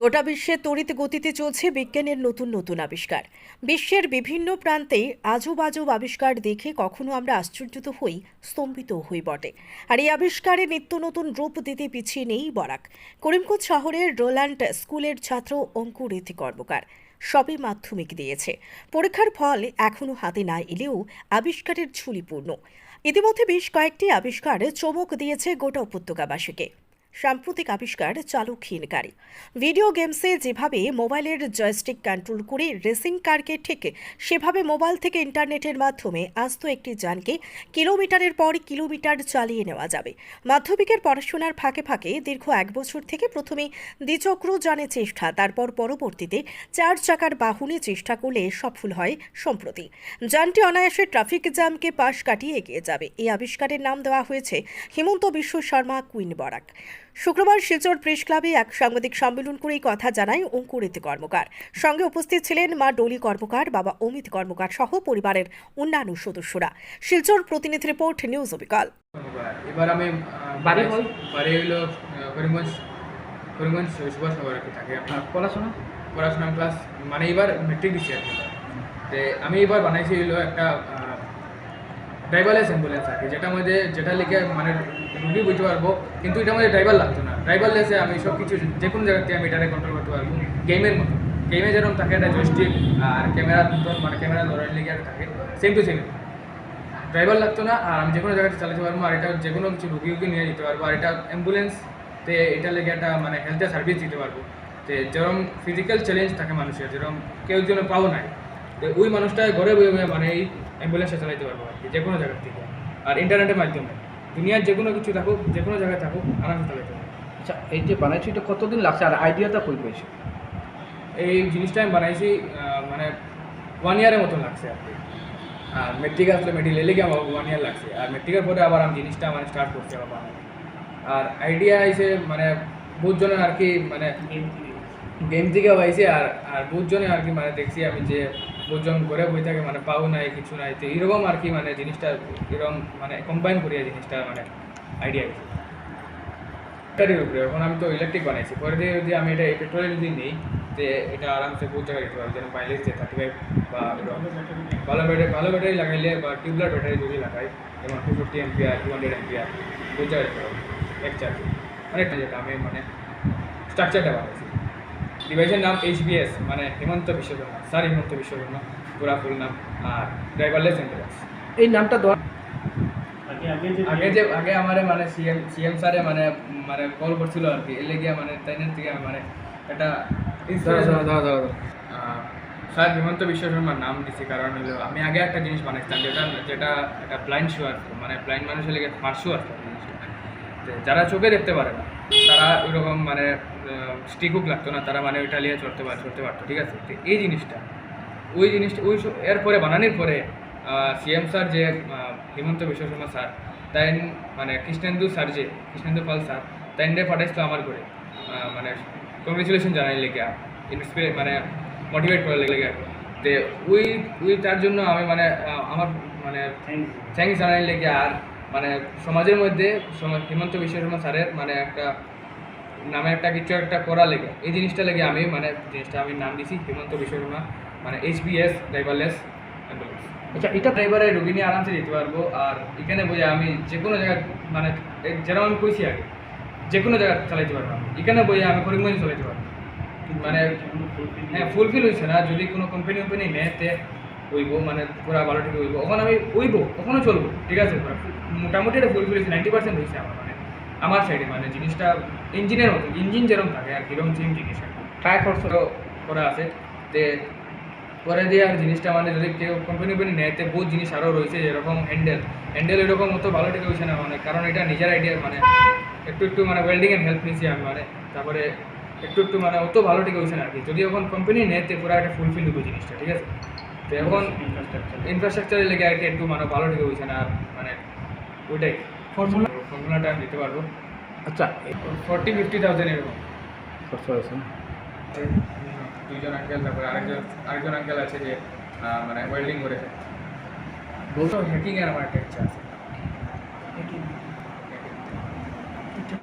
গোটা বিশ্বে তড়িৎ গতিতে চলছে বিজ্ঞানের নতুন নতুন আবিষ্কার। বিশ্বের বিভিন্ন প্রান্তে আজব আজব আবিষ্কার দেখে কখনো আমরা আশ্চর্যিত হই, স্তম্ভিত হই বটে। আর এই আবিষ্কারে নিত্য নতুন রূপ দিতে পিছিয়ে নেই বরাক। করিমগঞ্জ শহরের রোল্যান্ড স্কুলের ছাত্র অঙ্কুর রীতি কর্মকার। সবে মাধ্যমিক দিয়েছে। পরীক্ষার ফল এখনও হাতে না এলেও আবিষ্কারের ঝুলিপূর্ণ। ইতিমধ্যে বেশ কয়েকটি আবিষ্কার চমক দিয়েছে গোটা উপত্যকাবাসীকে। সাম্প্রতিক আবিষ্কার চালকহীন গাড়ি। ভিডিও গেমসে যেভাবে মোবাইলের জয়স্টিক কন্ট্রোল করে রেসিং কারকে ঠিক সেভাবে মোবাইল থেকে ইন্টারনেটের মাধ্যমে আস্ত একটি যানকে কিলোমিটারের পর কিলোমিটার চালিয়ে নেওয়া যাবে। মাধ্যমিকের পড়াশোনার ফাঁকে ফাঁকে দীর্ঘ এক বছর থেকে প্রথমে দ্বিচক্র যানে চেষ্টা, তারপর পরবর্তীতে চার চাকার বাহনে চেষ্টা করলে সফল হয় সম্প্রতি। যানটি অনায়াসে ট্রাফিক জ্যামকে পাশ কাটিয়ে এগিয়ে যাবে। এই আবিষ্কারের নাম দেওয়া হয়েছে হিমন্ত বিশ্ব শর্মা, কুইন বরাক। শুক্রবার শিলচর প্রেস ক্লাবে এক সাংবাদিক সম্মেলন করে এই কথা জানায় অঙ্কুরিত কর্মকার। সঙ্গে উপস্থিত ছিলেন মা ডলি কর্মকার বাবা অমিত কর্মকার সহ পরিবারের অন্যান্য সদস্যরা। শিলচর প্রতিনিধি রিপোর্ট নিউজ অবিকাল। এবার আমি বাড়ি হল? বাড়ি হইল করিমগঞ্জ করিমগঞ্জ সুভাষ নগর আর কি থাকি। আমি আর পড়াশোনা? পড়াশোনা ক্লাস মানে এবার মেট্রিক দিচ্ছি আর কি। আমি এবার বানাইছি একটা ড্রাইভারলেস অ্যাম্বুলেন্স আর কি যেটার মধ্যে যেটা লিখে মানে রুগী বুঝতে পারব, কিন্তু এটা মধ্যে ড্রাইভার লাগতো না। ড্রাইভারলেসে আমি সব কিছু যে কোনো জায়গাতে আমি এটাকে কন্ট্রোল করতে পারব। গেমের মতো। গেমে যেরকম থাকে একটা জয়স্টিক আর ক্যামেরা মানে ক্যামেরা ধরার লিগে থাকে সেম টু সেম ড্রাইভার লাগতো না আর আমি যে কোনো জায়গাতে চালাতে পারব আর এটা যে কোনো কিছু রুগী নিয়ে যেতে পারব আর এটা অ্যাম্বুলেন্স তে এটা লেগে একটা মানে হেলথ সার্ভিস দিতে পারব। তো যেরকম ফিজিক্যাল চ্যালেঞ্জ থাকে মানুষের, যেরকম কেউ যেন পাও নাই ওই মানুষটা ঘরে বয়ে বয়ে মানে এই অ্যাম্বুলেন্সটা চালাতে পারব আর কি যে কোনো জায়গার থেকে। আর ইন্টারনেটের মাধ্যমে। দুনিয়ার যে কোনো কিছু থাকুক যে কোনো জায়গায় থাকুক আরামসে চালাইতে পারব। আচ্ছা এই যে বানাইছি এটা কতদিন লাগছে? আর আইডিয়াটা কই পেয়েছে? এই জিনিসটা আমি বানাইছি মানে ওয়ান ইয়ারের মতন লাগছে আর কি। আর মেট্রিক আসলে মেট্রিক লেগে আমার ওয়ান ইয়ার লাগছে। আর মেট্রিকের পরে আবার আমি জিনিসটা মানে স্টার্ট করছি আবার বানানো। আর আইডিয়া আইসে মানে বহুতজনের আর কি মানে গেম থেকে পাইছে আর আর বহুত জনে আর কি মানে দেখছি আমি যে বহুত জন ঘরে বই থাকে মানে পাও নাই, কিছু নাই, তো এরকম আর কি মানে জিনিসটা, এরকম মানে কম্বাইন করিয়া জিনিসটা মানে আইডিয়া ব্যাটারির উপরে, এখন আমি তো ইলেকট্রিক বানাইছি। পরে দিয়ে যদি আমি এটা পেট্রোলে যদি নিই, যে এটা আরামসে বহুত জায়গায় দিতে পারব যেন মাইলেজ যে থার্টি ফাইভ বা ভালো ব্যাটারি ভালো ব্যাটারি লাগাইলে বা টিউবলার ব্যাটারি যদি লাগাই, যেমন two fifty ampere two hundred ampere বহুত জায়গায় দিতে পারব এক চার্জে অনেকটা যেটা আমি মানে স্ট্রাকচারটা বানাইছি। ডিভাইসের নাম এইচবিএস মানে হেমন্ত বিশ্বকর্মা। স্যার হেমন্ত বিশ্বকর্মা পুরা ফুল নাম আর ড্রাইভারলেস এন্টারেন্স এই নামটা দেওয়া আগে যে আগে আমারে মানে সিএম সিএম স্যারে মানে মানে কল করছিল আর কি। এর লেগে মানে তাইনের থেকে মানে আহ, স্যার হিমন্ত বিশ্ব শর্মার নাম দিছি। কারণ হলো আমি আগে একটা জিনিস বানাইছিলাম যেটা যেটা একটা ব্লাইন্ড শো আসতো মানে ব্লাইন্ড মানুষের লেগে স্মার্ট শো আসতো যারা চোখে দেখতে পারে না তারা ওইরকম মানে স্টিকুক লাগতো না তারা মানে ওইটা নিয়ে চড়তে পার চড়তে পারতো ঠিক আছে? তো এই জিনিসটা ওই জিনিসটা ওই এরপরে বানানোর পরে সিএম স্যার যে হিমন্ত বিশ্ব শর্মা স্যার তাই মানে কৃষ্ণেন্দু স্যার যে কৃষ্ণেন্দু পাল স্যার তাই পাঠাইছিল আমার করে মানে কংগ্রেচুলেশন জানাই লেগে ইন্সপিরে মানে মোটিভেট করার লেগে। তো ওই ওই তার জন্য আমি মানে আমার মানে থ্যাংকস জানাই লেগে। আর মানে সমাজের মধ্যে হিমন্ত বিশ্ব শর্মা স্যারের মানে একটা নামে একটা কিছু একটা করা লেগে, এই জিনিসটা লেগে আমি মানে জিনিসটা আমি নাম দিছি, হিমন্ত বিশ্ব শর্মা মানে এইচবিএস ড্রাইভারলেস অ্যাম্বুলেন্স আচ্ছা এটা ড্রাইভারে রুগী নিয়ে আরামসে যেতে পারব, আর এখানে বই আমি যে কোনো জায়গায় মানে যেরকম আমি কইছি আগে, যে কোনো জায়গায় চালাইতে পারব আমি। এখানে বই আমি করিমগঞ্জ চালাইতে পারব। মানে হ্যাঁ ফুলফিল হয়েছে না, যদি কোনো কোম্পানি কোম্পানি নেতে হইব মানে পুরা ভালো ঠিক হইব, ওখানে আমি হইব ওখানে চলবো, ঠিক আছে? মোটামুটি এটা ফুলফিল হয়েছে নাইনটি পার্সেন্ট হয়েছে আমার মানে। আমার সাইডে মানে জিনিসটা ইঞ্জিনের মতো ইঞ্জিন যেরকম থাকে আর কীরকম সেম জিনিস ট্রাই করছ তো করা আছে যে পরে দিয়ে আর জিনিসটা মানে যদি কেউ কোম্পানি কোম্পানি নেয় তো বহুত জিনিস আরও রয়েছে যেরকম হ্যান্ডেল হ্যান্ডেল এরকম অত ভালো ঠিক হয়েছে না মানে কারণ এটা নিজের আইডিয়া মানে একটু একটু মানে ওয়েল্ডিং এর হেল্প নিয়েছি আমি মানে তারপরে একটু একটু মানে অত ভালো ঠিক হয়েছে না আর কি। যদি এখন কোম্পানি নেয় তো পুরো একটা ফুলফিল হবে জিনিসটা ঠিক আছে? তো এখন ইনফ্রাস্ট্রাকচারের লেগে আর কি একটু মানে ভালো ঠিক হয়েছে না আর মানে ওইটাই। ফর্মুলা ফর্মুলাটা আমি দিতে পারব। আচ্ছা। ফর্টি ফিফটি থাউজেন্ড এরকম। খরচ হয়েছে দুইজন আঙ্কেল তারপরে আরেকজন আরেকজন আঙ্কেল আছে যে আহ, মানে ওয়েল্ডিং করেছে। বলতো তো হ্যাকিং এর আমার একটা ইচ্ছা আছে